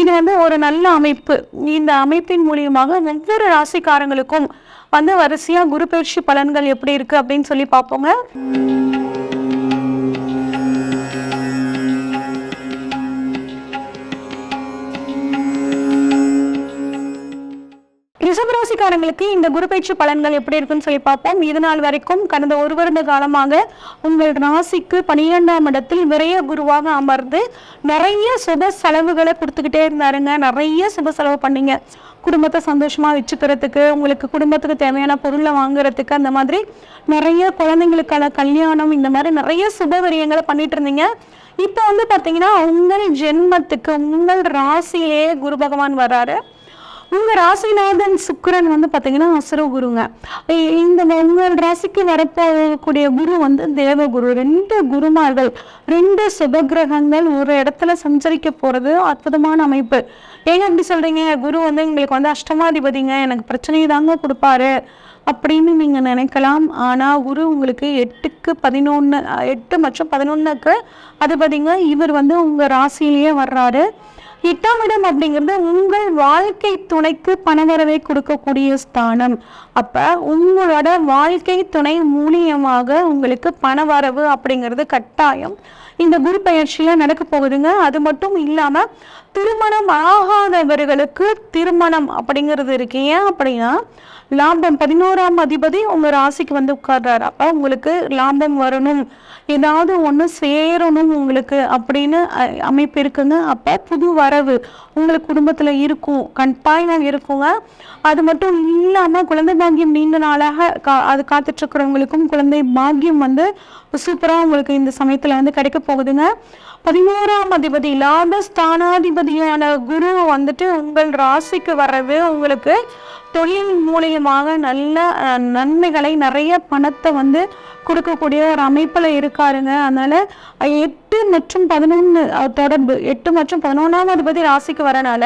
இது வந்து ஒரு நல்ல அமைப்பு. இந்த அமைப்பின் மூலியமாக ஒவ்வொரு ராசிக்காரங்களுக்கும் வந்து வரிசையாக குரு பயிற்சி பலன்கள் எப்படி இருக்கு அப்படின்னு சொல்லி பார்ப்போங்க. ரிஷபராசிக்காரங்களுக்கு இந்த குரு பயிற்சி பலன்கள் எப்படி இருக்குன்னு சொல்லி பார்ப்போம். இது நாள் வரைக்கும் கடந்த ஒரு வருட காலமாக உங்கள் ராசிக்கு பனிரெண்டாம் இடத்தில் நிறைய குருவாக அமர்ந்து நிறைய சுப செலவுகளை கொடுத்துக்கிட்டே இருந்தாருங்க. நிறைய சுப செலவு பண்ணீங்க. குடும்பத்தை சந்தோஷமாக வச்சுக்கிறதுக்கு உங்களுக்கு குடும்பத்துக்கு தேவையான பொருளை வாங்குறதுக்கு அந்த மாதிரி நிறைய குழந்தைங்களுக்கான கல்யாணம் இந்த மாதிரி நிறைய சுப விரயங்களை பண்ணிட்டு இருந்தீங்க. இப்போ வந்து பார்த்தீங்கன்னா உங்கள் ஜென்மத்துக்கு உங்கள் ராசியிலேயே குரு பகவான் வராரு. உங்கள் ராசிநாதன் சுக்கரன் வந்து பார்த்தீங்கன்னா அசுர குருங்க இந்த உங்கள் ராசிக்கு வரப்போகக்கூடிய குரு வந்து தேவகுரு. ரெண்டு குருமார்கள் ரெண்டு சுபகிரகங்கள் ஒரு இடத்துல சஞ்சரிக்க போகிறது அற்புதமான அமைப்பு. ஏங்க எப்படி சொல்கிறீங்க குரு வந்து எங்களுக்கு வந்து அஷ்டமாதிபதிங்க எனக்கு பிரச்சனையை தாங்க கொடுப்பாரு அப்படின்னு நீங்கள் நினைக்கலாம். ஆனால் குரு உங்களுக்கு எட்டுக்கு பதினொன்று எட்டு மற்றும் பதினொன்றுக்கு அதிபதிங்க. இவர் வந்து உங்கள் ராசியிலேயே வர்றாரு. எட்டாம் இடம் அப்படிங்கிறது உங்கள் வாழ்க்கை துணைக்கு பணவரவை கொடுக்கக்கூடிய ஸ்தானம். அப்போ உங்களோட வாழ்க்கை துணை மூலியமாக உங்களுக்கு பணவரவு அப்படிங்கிறது கட்டாயம். இந்த குரு பயிற்சியில் நடக்க போகுதுங்க. அது மட்டும் இல்லாம திருமணம் ஆகாதவர்களுக்கு திருமணம் அப்படிங்கிறது இருக்கு. ஏன் அப்படின்னா லாபம் பதினோராம் அதிபதி உங்கள் ராசிக்கு வந்து உட்கார்றாரு. அப்போ உங்களுக்கு லாபம் வரணும். ஏதாவது ஒன்று சேரணும் உங்களுக்கு அப்படின்னு அமைப்பு இருக்குங்க. அப்போ புது வரவு உங்களுக்கு குடும்பத்தில் இருக்கும். கட்டாயம் இருக்குங்க. அது மட்டும் இல்லாமல் குழந்தை பாக்கியம் நீண்ட நாளாக கா- அது காத்துட்ருக்குறவங்களுக்கும் குழந்தை பாக்கியம் வந்து சூப்பராக உங்களுக்கு இந்த சமயத்தில் வந்து கிடைக்க போகுதுங்க. பதினோராம் அதிபதி லாப ஸ்தானாதிபதியான குரு வந்துட்டு உங்கள் ராசிக்கு வரவே உங்களுக்கு தொழில் மூலியமாக நல்ல நன்மைகளை நிறைய பணத்தை வந்து கொடுக்கக்கூடிய ஒரு அமைப்பில் இருக்காருங்க. அதனால் எட்டு மற்றும் பதினொன்று தொடர்பு எட்டு மற்றும் பதினொன்றாம் அதிபதி ராசிக்கு வரனால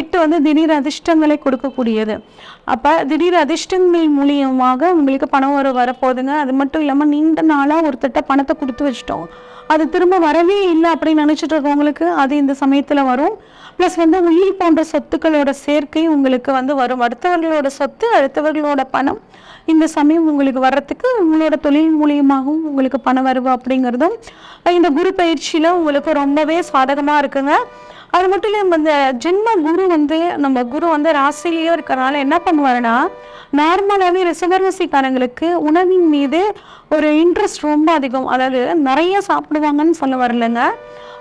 எட்டு வந்து திடீர் அதிர்ஷ்டங்களை கொடுக்கக்கூடியது. அப்போ திடீர் அதிர்ஷ்டங்கள் மூலியமாக உங்களுக்கு பணம் வர வரப்போகுதுங்க. அது மட்டும் இல்லாமல் நீண்ட நாளாக ஒருத்தட்ட பணத்தை கொடுத்து வச்சிட்டோம். அது திரும்ப வரவே இல்லை அப்படின்னு நினச்சிட்டு இருக்கவங்களுக்கு அது இந்த சமயத்தில் வரும். ப்ளஸ் வந்து உயிர் போன்ற சொத்துக்களோட சேர்க்கை உங்களுக்கு வந்து வரும். அடுத்தவர்களோட சொத்து அடுத்தவர்களோட பணம் இந்த சமயம் உங்களுக்கு வர்றதுக்கு உங்களோட தொழில் மூலியமாகவும் உங்களுக்கு பண வரவு அப்படிங்கிறதும் இந்த குரு பயிற்சியில் உங்களுக்கு ரொம்பவே சாதகமாக இருக்குங்க. அது மட்டும் இல்லாமல் இந்த ஜென்ம குரு வந்து நம்ம குரு வந்து ராசிலேயே இருக்கிறனால என்ன பண்ணுவாருன்னா நார்மலாகவே ரிசர்வரசிக்காரங்களுக்கு உணவின் மீது ஒரு இன்ட்ரெஸ்ட் ரொம்ப அதிகம். அதாவது நிறைய சாப்பிடுவாங்கன்னு சொல்ல வரலங்க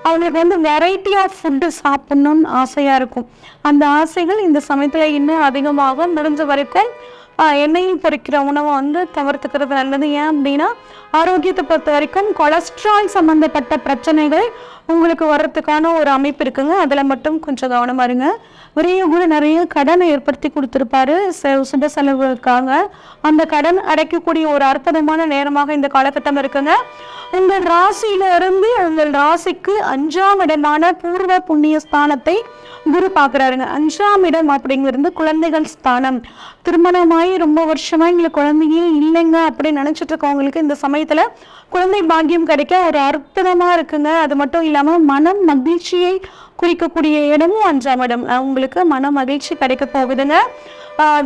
அவங்களுக்கு வந்து வெரைட்டி ஆஃப் ஃபுட்டு சாப்பிட்ணுன்னு ஆசையாக இருக்கும். அந்த ஆசைகள் இந்த சமயத்தில் இன்னும் அதிகமாகும் முடிஞ்ச வரைக்கும் எண்ணெயில் பொரிக்கிற உணவை வந்து தவிர்த்துக்கிறது நல்லது. ஏன் அப்படின்னா ஆரோக்கியத்தை பொறுத்த வரைக்கும் கொலஸ்ட்ரால் சம்மந்தப்பட்ட பிரச்சனைகள் உங்களுக்கு வர்றதுக்கான ஒரு அமைப்பு இருக்குங்க. அதில் மட்டும் கொஞ்சம் கவனமா இருங்க. ஒரே கூட நிறைய கடனை ஏற்படுத்தி கொடுத்துருப்பாரு. செ- சுப செலவுகளுக்காக. அந்த கடன் அடைக்கக்கூடிய ஒரு அற்புதமான நேரமாக இந்த காலகட்டம் இருக்குங்க. உங்கள் ராசியில இருந்து உங்கள் ராசிக்கு அஞ்சாம் இடமான பூர்வ புண்ணிய ஸ்தானத்தை குரு பார்க்குறாருங்க. அஞ்சாம் இடம் அப்படிங்கிறது குழந்தைகள் ஸ்தானம். திருமணமாகி ரொம்ப வருஷமா எங்களுக்கு குழந்தையே இல்லைங்க அப்படின்னு நினைச்சிட்டு இருக்கவங்களுக்கு இந்த சமயத்துல குழந்தை பாக்கியம் கிடைக்க ஒரு அற்புதமா இருக்குங்க. அது மட்டும் இல்லாமல் மனம் மகிழ்ச்சியை குறிக்கக்கூடிய இடமும் அஞ்சாம் இடம் உங்களுக்கு மன மகிழ்ச்சி கிடைக்க போகுதுங்க.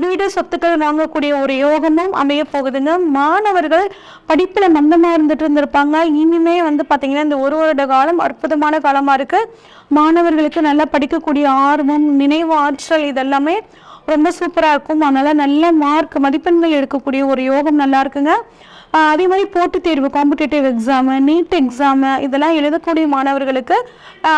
வீடு சொத்துக்கள் வாங்கக்கூடிய ஒரு யோகமும் அமைய போகுதுங்க. மாணவர்கள் படிப்பில் மந்தமாக இருந்துட்டு இருந்திருப்பாங்க. இனிமே வந்து பார்த்தீங்கன்னா இந்த ஒரு வருட காலம் அற்புதமான காலமாக இருக்குது மாணவர்களுக்கு நல்லா படிக்கக்கூடிய ஆர்வம் நினைவு ஆற்றல் இதெல்லாமே ரொம்ப சூப்பராக இருக்கும். அதனால் நல்ல மார்க் மதிப்பெண்கள் எடுக்கக்கூடிய ஒரு யோகம் நல்லா இருக்குங்க. அதே மாதிரி போட்டித் தேர்வு காம்படிட்டிவ் எக்ஸாமு நீட் எக்ஸாமு இதெல்லாம் எழுதக்கூடிய மாணவர்களுக்கு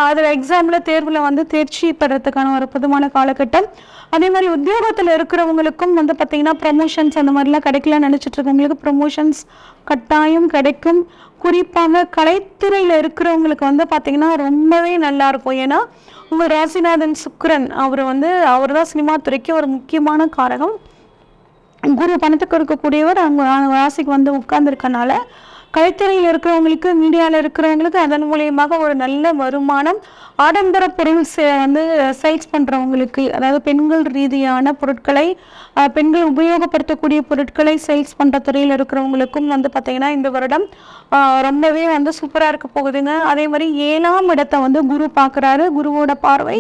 அதில் எக்ஸாமில் தேர்வில் வந்து தேர்ச்சி பெறத்துக்கான ஒரு பொதுவான காலகட்டம். அதே மாதிரி உத்தியோகத்தில் இருக்கிறவங்களுக்கும் வந்து பார்த்திங்கன்னா ப்ரமோஷன்ஸ் அந்த மாதிரிலாம் கிடைக்கலன்னு நினச்சிட்டு இருக்கவங்களுக்கு ப்ரமோஷன்ஸ் கட்டாயம் கிடைக்கும். குறிப்பாக கலைத்துறையில் இருக்கிறவங்களுக்கு வந்து பார்த்திங்கன்னா ரொம்பவே நல்லா இருக்கும். ஏன்னா உங்கள் ராசிநாதன் சுக்ரன் அவர் வந்து அவர் தான் சினிமா துறைக்கு ஒரு முக்கியமான காரகம். குரு பணத்துக்கு இருக்கக்கூடியவர் அவங்க அவங்க ராசிக்கு வந்து உட்கார்ந்துருக்கனால கலைத்துறையில் இருக்கிறவங்களுக்கு மீடியாவில் இருக்கிறவங்களுக்கு அதன் மூலியமாக ஒரு நல்ல வருமானம் ஆடம்பர பொருள் சே- வந்து சேல்ஸ் பண்ணுறவங்களுக்கு அதாவது பெண்கள் ரீதியான பொருட்களை பெண்கள் உபயோகப்படுத்தக்கூடிய பொருட்களை சேல்ஸ் பண்ணுற துறையில் இருக்கிறவங்களுக்கும் வந்து பார்த்திங்கன்னா இந்த வருடம் ரொம்பவே வந்து சூப்பராக இருக்க போகுதுங்க. அதே மாதிரி ஏழாம் இடத்தை வந்து குரு பார்க்குறாரு குருவோட பார்வை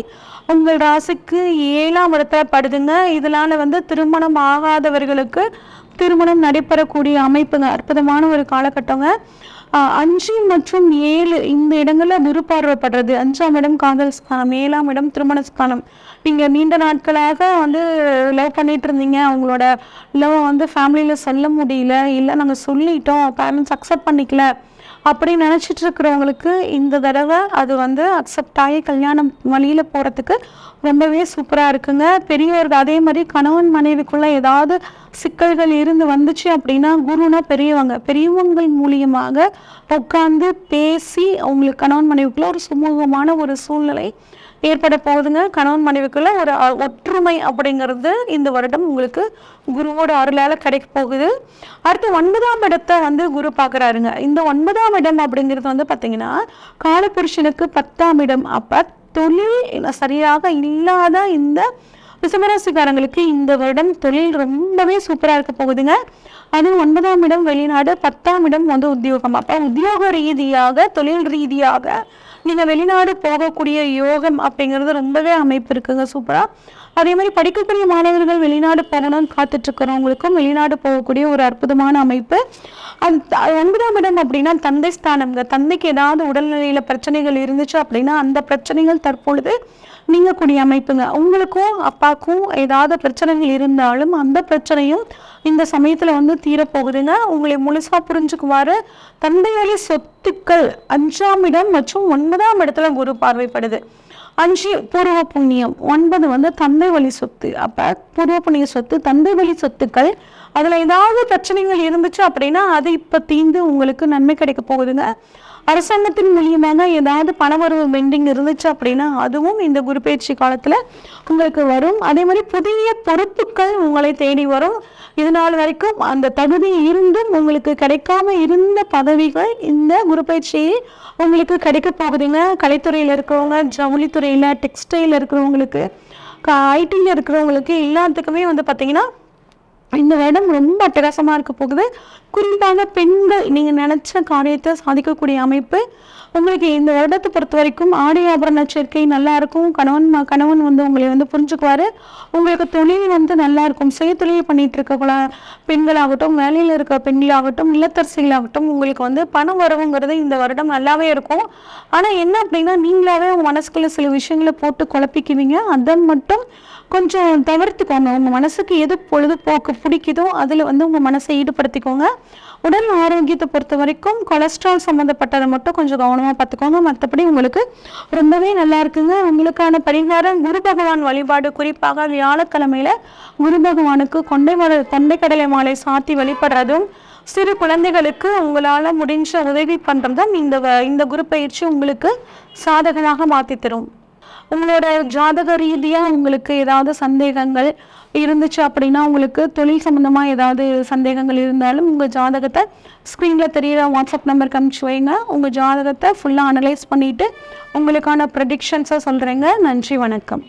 உங்கள் ராசிக்கு ஏழாம் இடத்த படுதுங்க. இதனால் வந்து திருமணம் ஆகாதவர்களுக்கு திருமணம் நடைபெறக்கூடிய அமைப்புங்க அற்புதமான ஒரு காலகட்டங்க. அஞ்சு மற்றும் ஏழு இந்த இடங்கள்ல குரு அஞ்சாம் இடம் காதல் ஸ்தானம் ஏழாம் இடம் திருமண ஸ்தானம். நீங்க நீண்ட நாட்களாக வந்து லவ் பண்ணிட்டு இருந்தீங்க. அவங்களோட லவ் வந்து ஃபேமிலியில சொல்ல முடியல. இல்லை நாங்கள் சொல்லிட்டோம். பேரண்ட்ஸ் அக்செப்ட் பண்ணிக்கல. அப்படின்னு நினச்சிட்டு இருக்கிறவங்களுக்கு இந்த தடவை அது வந்து அக்செப்ட் ஆகி கல்யாணம் வழியில் போகிறதுக்கு ரொம்பவே சூப்பராக இருக்குங்க. பெரியவர்கள் அதே மாதிரி கணவன் மனைவிக்குள்ளே ஏதாவது சிக்கல்கள் இருந்து வந்துச்சு அப்படின்னா குருனா பெரியவங்க பெரியவங்கள் மூலியமாக உட்காந்து பேசி அவங்களுக்கு கணவன் மனைவிக்குள்ளே ஒரு சுமூகமான ஒரு சூழ்நிலை ஏற்பட போகுதுங்க. கணவன் மனைவிக்குள்ள ஒரு ஒற்றுமை அப்படிங்கிறது இந்த வருடம் உங்களுக்கு குருவோட அருளால் கிடைக்க போகுது. அடுத்து ஒன்பதாம் இடத்தை வந்து குரு பார்க்குறாருங்க. இந்த ஒன்பதாம் இடம் அப்படிங்கிறது வந்து பார்த்தீங்கன்னா காலபுருஷனுக்கு பத்தாம் இடம். அப்போ தொழில் சரியாக இல்லாத இந்த ரிசமராசிக்காரங்களுக்கு இந்த வருடம் தொழில் ரொம்பவே சூப்பராக இருக்க போகுதுங்க. அது ஒன்பதாம் இடம் வெளிநாடு பத்தாம் இடம் வந்து உத்தியோகம். அப்போ உத்தியோக ரீதியாக தொழில் ரீதியாக நீங்கள் வெளிநாடு போகக்கூடிய யோகம் அப்படிங்கிறது ரொம்பவே அமைப்பு இருக்குங்க சூப்பராக அதே மாதிரி படிக்கக்கூடிய மாணவர்கள் வெளிநாடு போகணும்னு காத்துட்ருக்கிறவங்களுக்கும் வெளிநாடு போகக்கூடிய ஒரு அற்புதமான அமைப்பு. அது ஒன்பதாம் இடம் அப்படின்னா தந்தை ஸ்தானம்ங்க. தந்தைக்கு ஏதாவது உடல்நிலையில் பிரச்சனைகள் இருந்துச்சு அப்படின்னா அந்த பிரச்சனைகள் தற்பொழுது நீங்கக்கூடிய அமைப்புங்க உங்களுக்கும் அப்பாவுக்கும் ஏதாவது பிரச்சனைகள் இருந்தாலும் அந்த பிரச்சனையும் இந்த சமயத்தில் வந்து தீரப்போகுதுங்க. உங்களை முழுசாக புரிஞ்சுக்குவாரு தந்தை வழி சொத்துக்கள் அஞ்சாம் இடம் மற்றும் ஒன்பதாம் இடத்துல குரு பார்வைப்படுது. அஞ்சு பூர்வ புண்ணியம். ஒன்பது வந்து தந்தை வழி சொத்து. அப்போ பூர்வ புண்ணிய சொத்து தந்தை வழி சொத்துக்கள் அதில் ஏதாவது பிரச்சனைகள் இருந்துச்சு அப்படின்னா அது இப்போ தீந்து உங்களுக்கு நன்மை கிடைக்க போகுதுங்க. அரசாங்கத்தின் மூலியமாக ஏதாவது பணவரவு பெண்டிங் இருந்துச்சு அப்படின்னா அதுவும் இந்த குரு பயிற்சி உங்களுக்கு வரும். அதே மாதிரி புதிய பொறுப்புகள் உங்களை தேடி வரும். இது நாள் வரைக்கும் அந்த தகுதி இருந்தும் உங்களுக்கு கிடைக்காம இருந்த பதவிகள் இந்த குரு உங்களுக்கு கிடைக்க போகுதுங்க. கலைத்துறையில் இருக்கிறவங்க ஜவுளித்துறையில் டெக்ஸ்டைல் இருக்கிறவங்களுக்கு ஐடியில் இருக்கிறவங்களுக்கு எல்லாத்துக்குமே வந்து பார்த்தீங்கன்னா இந்த வருடம் ரொம்ப அட்டகாசமாக இருக்க போகுது. குறிப்பாக பெண்கள் நீங்கள் நினச்ச காரியத்தை சாதிக்கக்கூடிய அமைப்பு உங்களுக்கு இந்த வருடத்தை பொறுத்த வரைக்கும் ஆடை ஆபரண சேர்க்கை நல்லா இருக்கும். கணவன் கணவன் வந்து உங்களை வந்து புரிஞ்சுக்குவாரு. உங்களுக்கு தொழில் வந்து நல்லா இருக்கும். சுய தொழில் பண்ணிட்டு இருக்கக்கூட பெண்களாகட்டும் வேலையில் இருக்க பெண்களாகட்டும் இல்லத்தரசிகளாகட்டும் உங்களுக்கு வந்து பணம் வரவுங்கிறது இந்த வருடம் நல்லாவே இருக்கும். ஆனால் என்ன அப்படின்னா நீங்களாவே உங்கள் மனசுக்குள்ள சில விஷயங்களை போட்டு குழப்பிக்குவீங்க. அதை மட்டும் கொஞ்சம் தவிர்த்துக்கோங்க. உங்கள் மனசுக்கு எது பொழுதுபோக்கு பிடிக்குதோ அதில் வந்து உங்கள் மனசை ஈடுபடுத்திக்கோங்க. உடல் ஆரோக்கியத்தை பொறுத்த வரைக்கும் கொலஸ்ட்ரால் சம்மந்தப்பட்டதை மட்டும் கொஞ்சம் கவனமாக பார்த்துக்கோங்க. மற்றபடி உங்களுக்கு ரொம்பவே நல்லா இருக்குங்க. உங்களுக்கான பரிகாரம் குரு பகவான் வழிபாடு. குறிப்பாக வியாழக்கிழமையில குரு பகவானுக்கு கொண்டை மர கொண்டைக்கடலை மாலை சாத்தி வழிபடுறதும் சிறு குழந்தைகளுக்கு உங்களால் முடிஞ்ச உதவி பண்ணுறதும் இந்த வ- இந்த குரு பயிற்சி உங்களுக்கு சாதகனாக மாற்றி தரும். உங்களோட ஜாதக ரீதியாக உங்களுக்கு ஏதாவது சந்தேகங்கள் இருந்துச்சு அப்படின்னா உங்களுக்கு தொழில் சம்மந்தமாக ஏதாவது சந்தேகங்கள் இருந்தாலும் உங்கள் ஜாதகத்தை ஸ்க்ரீனில் தெரியிற வாட்ஸ்அப் நம்பருக்கு அனுப்பிச்சு வைங்க. உங்கள் ஜாதகத்தை ஃபுல்லாக அனலைஸ் பண்ணிவிட்டு உங்களுக்கான ப்ரெடிக்ஷன்ஸை சொல்கிறேங்க நன்றி வணக்கம்.